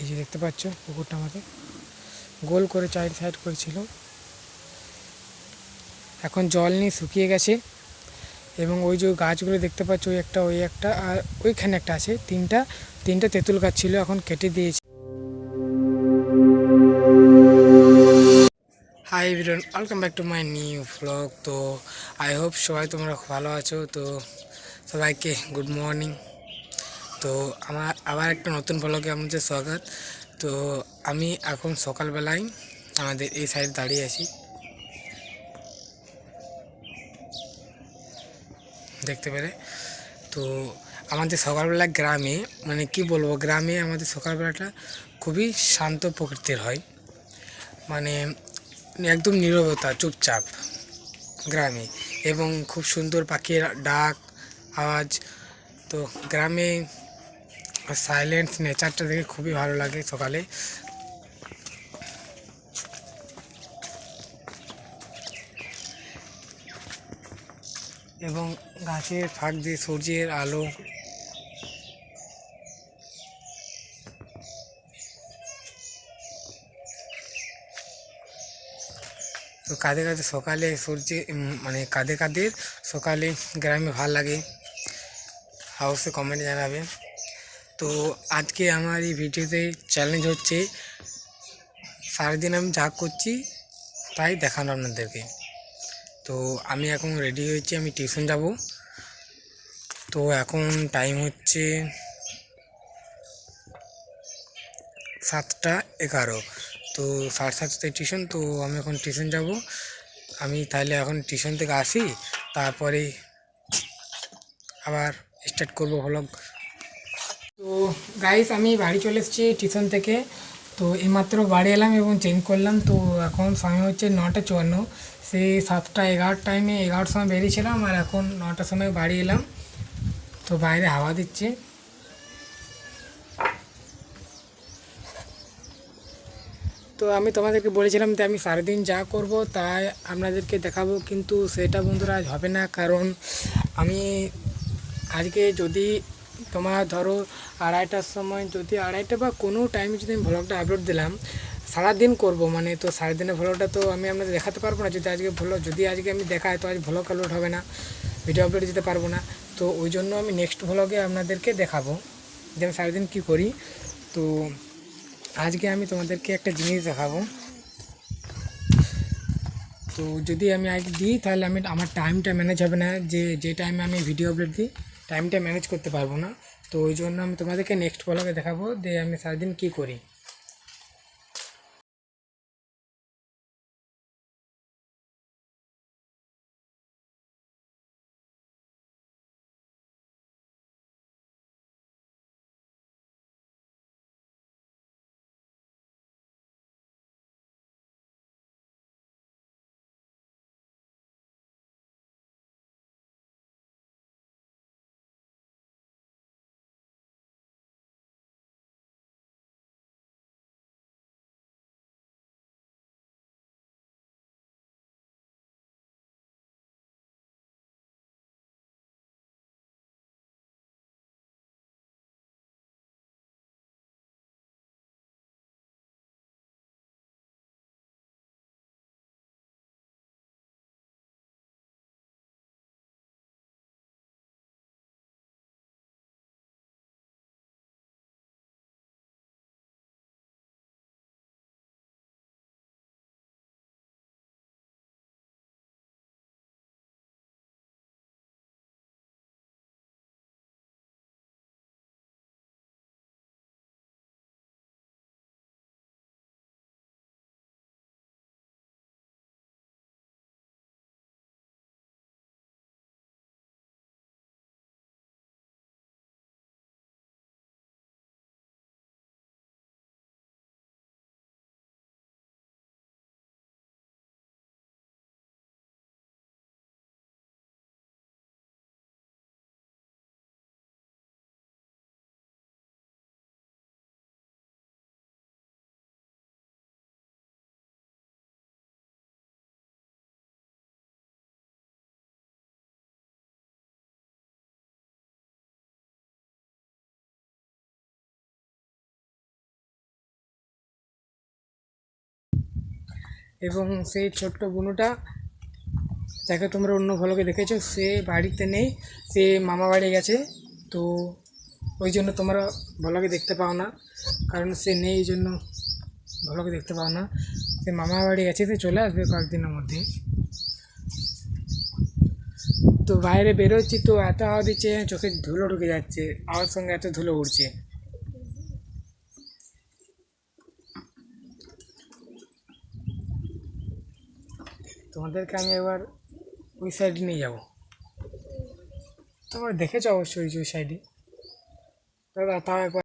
এই যে দেখতে পাচ্ছ পুকুরটা আমাকে গোল করে চার সাইড করেছিল। এখন জল নিয়ে শুকিয়ে গেছে এবং ওই যে গাছগুলো দেখতে পাচ্ছ, ওই একটা ওই একটা, আর ওইখানে একটা আছে। তিনটা তিনটা তেঁতুল গাছ ছিল এখন কেটে দিয়েছে। Hi everyone welcome back to my new blog তো আই হোপ সবাই তোমরা ভালো আছো। তো সবাইকে গুড মর্নিং তো আমার, আবার একটা নতুন ব্লগে আমাদের স্বাগত। তো আমি এখন সকালবেলায় আমাদের এই সাইড দাঁড়িয়ে আছি। দেখতে পেরে তো আমাদের সকালবেলা গ্রামে মানে কি বলব, গ্রামে আমাদের সকালবেলাটা খুবই শান্ত প্রকৃতির হয়। মানে একদম নীরবতা, চুপচাপ গ্রামে এবং খুব সুন্দর পাখির ডাক, আওয়াজ। তো গ্রামে সাইলেন্ট নেচারটা দেখে খুবই ভালো লাগে সকালে। এবং গাছের ফাঁক দিয়ে সূর্যের আলো। তো কাঁধে কাঁধে সকালে সূর্যে মানে কাঁধে কাঁধে সকালে গ্রামে ভালো লাগে। হাউসে কমেন্টে জানাবে তো আজকে আমার এই ভিডিওতে চ্যালেঞ্জ হচ্ছে সারাদিন আমি যা করছি তাই দেখানো আপনাদেরকে। তো আমি এখন রেডি হয়েছি, আমি টিউশন যাব। তো এখন টাইম হচ্ছে সাতটা এগারো। তো সাড়ে সাতটায় টিউশন তো আমি এখন টিউশন যাব। আমি তাহলে এখন টিউশন থেকে আসি, তারপরে আবার স্টার্ট করব ভ্লগ তো গাইস আমি বাড়ি চলে এসেছি টিউশন থেকে। তো এইমাত্র বাড়ি এলাম এবং চেঞ্জ করলাম। তো এখন সময় হচ্ছে নটা চুয়ান্ন। সেই সাতটা এগারোর টাইমে এগারোটার সময় বেরিয়েছিলাম আর এখন নটার সময় বাড়ি এলাম। তো বাইরে হাওয়া দিচ্ছে। তো আমি তোমাদেরকে বলেছিলাম যে আমি সারাদিন যা করব তাই আপনাদেরকে দেখাবো, কিন্তু সেটা বন্ধুরা আজ হবে না। কারণ আমি আজকে যদি তোমার ধরো আড়াইটার সময় যদি আড়াইটা বা কোনো টাইমে যদি আমি ভ্লগটা আপলোড দিলাম, সারাদিন করব মানে তো সারাদিনের ভ্লগটা তো আমি আপনাদের দেখাতে পারব না। যদি আজকে ভ্লগ যদি আজকে আমি দেখাই, তো আজ ভ্লগ আপলোড হবে না ভিডিও আপলোড দিতে পারব না। তো ওই জন্য আমি নেক্সট ভ্লগে আপনাদেরকে দেখাবো যে আমি সারাদিন কী করি। তো আজকে আমি তোমাদেরকে একটা জিনিস দেখাবো। তো যদি আমি আজকে দিই, তাহলে আমি, আমার টাইমটা ম্যানেজ হবে না। যে যে টাইমে আমি ভিডিও আপলোড দিই টাইমটা ম্যানেজ করতে পারব না। তো ওই জন্য আমি তোমাদেরকে নেক্সট ব্লগে দেখাবো যে আমি সারাদিন কী করি। এবং সেই ছোট্ট বুনুটা, যাকে তোমরা অন্য ভলকে দেখেছ, সে বাড়িতে নেই, সে মামা বাড়ি গেছে। তো ওই জন্য তোমরা ভলকে দেখতে পাও না, কারণ সে নেই এই জন্য ভলকে দেখতে পাও না। সে মামা বাড়ি গেছে, সে চলে আসবে কয়েকদিনের মধ্যে। তো বাইরে বেরোচ্ছি, তো এত হাওয়া দিচ্ছে, চোখে ধুলো ঢুকে যাচ্ছে আওয়ার সঙ্গে এত ধুলো উড়ছে। তোমাদেরকে আমি এবার ওই সাইডে নিয়ে যাব। তোমরা দেখেছ অবশ্যই ওই সাইডে তাও একবার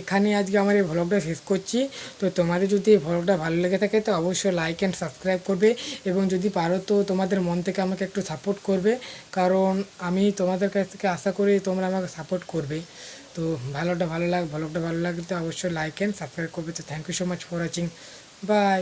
এখানে আজকে আমার এই ভ্লগটা শেষ করছি। তো তোমাদের যদি এই ভ্লগটা ভালো লেগে থাকে, তো অবশ্যই লাইক অ্যান্ড সাবস্ক্রাইব করবে এবং যদি পারো, তো তোমাদের মন থেকে আমাকে একটু সাপোর্ট করবে। কারণ আমি তোমাদের কাছ থেকে আশা করি তোমরা আমাকে সাপোর্ট করবে। তো ভালোটা ভালো লাগ ভ্লগটা ভালো লাগলে তো অবশ্যই লাইক অ্যান্ড সাবস্ক্রাইব করবে। তো thank you so much for watching bye